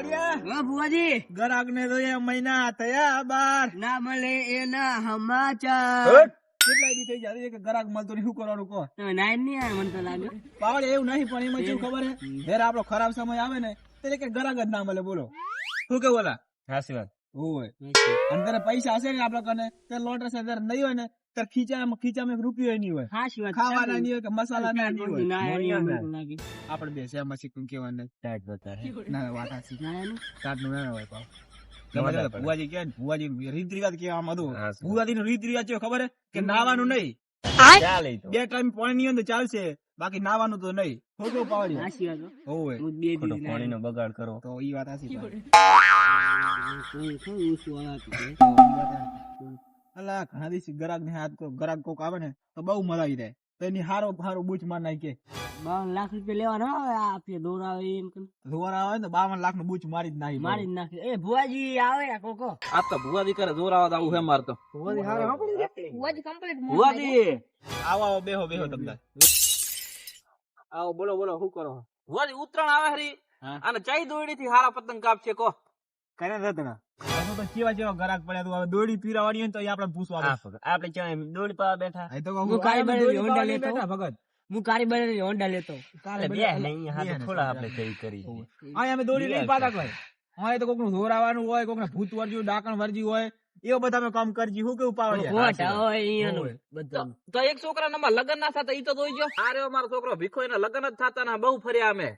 પાડ્યા ભુવાજી. ગ્રાહક ને તો એ મહિના થયા બાર. ના મળે એના સમાચાર. કેટલા દી થઈ જાય? કે ગ્રાહક મળતો નહીં. શું કરવાનું કહો? તમે નહીં આવે મને તો લાગે. પાવડે એવું નહીં પણ એમાં શું ખબર હે? જયારે આપણો ખરાબ સમય આવે ને એટલે કે ગ્રાહક જ ના મળે બોલો. શું કે બોલા સાચી વાત. હોય. અને ત્યારે પૈસા હશે ને આપડા કને? તે લોટ હશે ત્યારે નહીં હોય ને ત્યારે ખીચા ખીચામાં એક રૂપિયો નહીં હોય. ખાવાના નહીં હોય કે મસાલા ના નહીં હોય. આપડે બે મને ના. કું કેવા કેવાનું ટાઈટ બતાવે ના ના વાત સાચી. ના નું ના હોય પાવ ભુવાજી કે ભુવાજી રીત રિવાજ કેવા મધુ ભુવાજી નું રીત રિવાજ ખબર હે? કે નાવાનું નહીં. ચાલે બે ટાઈમ પાણી ની અંદર ચાલશે બાકી નાવાનું તો નહીં. ખોટું પાવડી. હોવે. દી પાણીનો બગાડ કરો. તો ઈ વાત પાડી. અલા ઘણા દિવસ ગરાક ને હાથ ગરાક કોક આવે ને તો બહુ મજા જાય તો એની હારો હારો બૂચ માર નાખે બાવન લાખ રૂપિયા લેવાનો હોય આપીએ દોરાવે એમ કરીને. ધોર આવે ને બાવન લાખનું બૂચ મારી જ નાખી મારી જ નાખે એ ભુવાજી આવે કોકો આ તો ભુવાજી કરે જોર આવવા આવું હે મારતો ભુવાજી હારો હા પડી ભુવાજી આવો આવો બેહો બેહો તમને આવો બોલો બોલો શું કરો? ભુવાજી ઉત્તરાયણ આવે હરી? અને ચાઈ દોડી થી હારા પતંગ કાપશે કો કરે રત્ન તો કેવા કેવા ગરાક પડ્યા તું? હવે દોડી પીરાવાળી હોય ને તો આપણે પૂછવા આપણે ક્યાં દોડી પાવા બેઠા? આ તો હું કાળી અમે હોન્ડા લેતો. ભગત. હું કારી બને હોન્ડા લેતો. કાલે બે બધા- ને અહીંયા હાથે બે ને થોડા આપણે કરી કરી હા અમે દોડી લઈને બે કોઈ. હા એ તો કોકનું જોરાવાનું હોય કોકને ભૂત વર્જ્યું ડાકણ વર્જી હોય એવો બધા અમે કામ કરજી. હું કેવું પાવડિયા તો એક છોકરા ના લગ્ન ના થતા ઈ તો જોઈ ગયો. આ રહ્યો મારો છોકરો ભીખો એના લગ્ન જ થતા ના બહુ ફર્યા અમે.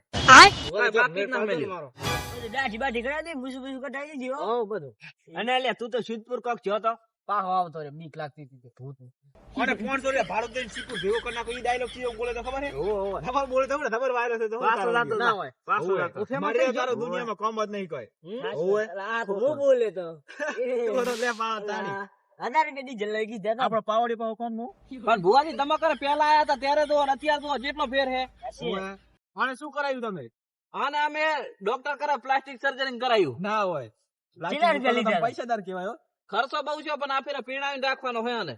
બાકી ના મળ્યું. દાઢી બાઢી કરાવી દે બુસુ બુસુ કટાવી દેજો હઉ બધું. અને અલ્યા તું તો સિદ્ધપુર કોક જ્યો તો. પાહો આવતો રે બીક લાગતી હતી ભૂત. અને 500 રૂપિયા ભાડું દઈને શીખું ભેગો કરી નાખો ઈ ડાયલોગ કેવો બોલે તો ખબર હે? તમારે બોલે તો ખબર વાયરસ છે તો શું પાછો કારણ લાતો છે? ના હોય. પાછો હોવે. લાતો. મારે તારો દુનિયામાં કામ જ નહીં કોઈ. હોવે. આ હું બોલે તો? તો લે પાવ તાળી. હજાર રૂપિયા ડીઝલ લઈ ગઈ પાવડી પાવ કોણનું? પણ ભુવાજી તમે કરે પેલા આયા હતા? ત્યારે તો અત્યારે તો જેટલો ફેર હે. અને શું કરાયું તમે? આને અમે ડોક્ટર કરે પ્લાસ્ટિક સર્જરી કરાયું. ના હોય. પૈસાદાર કહેવાય ખર્ચો બહુ છે પણ આ ફેરે પીણાવીને રાખવાનો હોય આને.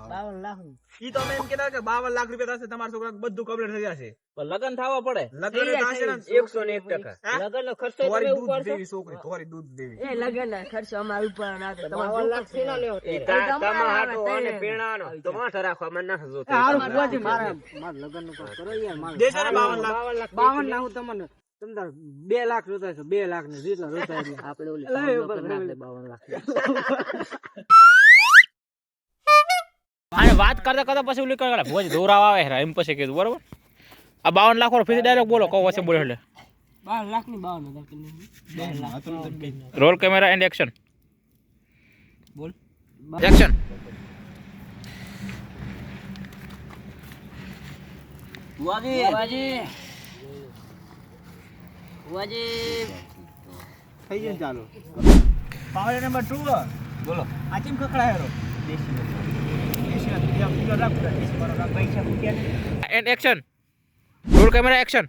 નાખે. બાવન લાખ ઈ તો એમ કેતા કે 52 લાખ રૂપિયા થશે તમારા છોકરા બધું કમ્પ્લીટ થઈ જશે. લગન થવા પડે. લગન થશે એકસો ને એક ટકા. લગન નો ખર્ચો થોડી તમે દૂધ ઉપાડશો? દેવી છોકરી થોડી દૂધ દેવી. એ લગન ના ખર્ચો અમારા ઉપર ના તો બાવન લાખ શેના લેવો. એ તમારા હાટો અને પીણાનો. તો માથે રાખવા મને ના જોતો. હારું ભુવાજી, મારા મારા લગનનું કરો યાર મારા દેશે ને 52 લાખ. બાવન ના હું તમને તમને બે લાખ રોતા છે બે લાખ ને જેટલા રોતા આપડે ઓલી બાવન લાખ. અને વાત કરતા કરતા પછી ઓલી કરે ભોજ દોરાવા આવે છે. એમ પછી કીધું બરોબર? આ બાવન લાખ વાળો ફીસ ડાયરેક્ટ બોલો કહો વચ્ચે બોલે એટલે. બાવન. રોલ કેમેરા એન્ડ એક્શન બોલ. એક્શન થઈ ચાલો? પાવડી નંબર 2 બોલો. આ ચીમ ખખડાયેલો દેશી દેશી રૂપિયા કિલો રાખ દેશી મારો રાખ પૈસા મૂક્યા and action roll camera action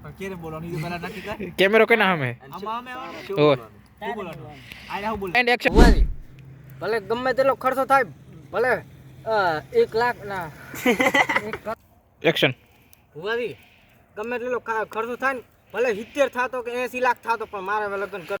પણ કેરે બોલવાનું ઈ તો પહેલા નક્કી કર કેમેરો કેના સામે આમાં અમે ઓય શું બોલવાનું આયરા હું બોલ એન્ડ એક્શન ભુવાજી ભલે ગમે તેટલો ખર્ચો થાય ભલે અ, એક લાખ ના. એક્શન ભુવાજી ગમે તેટલો ખા- ખર્ચો થાય ને ભલે સિત્તેર થાતો કે એસી લાખ થાતો પણ મારે હવે લગ્ન કર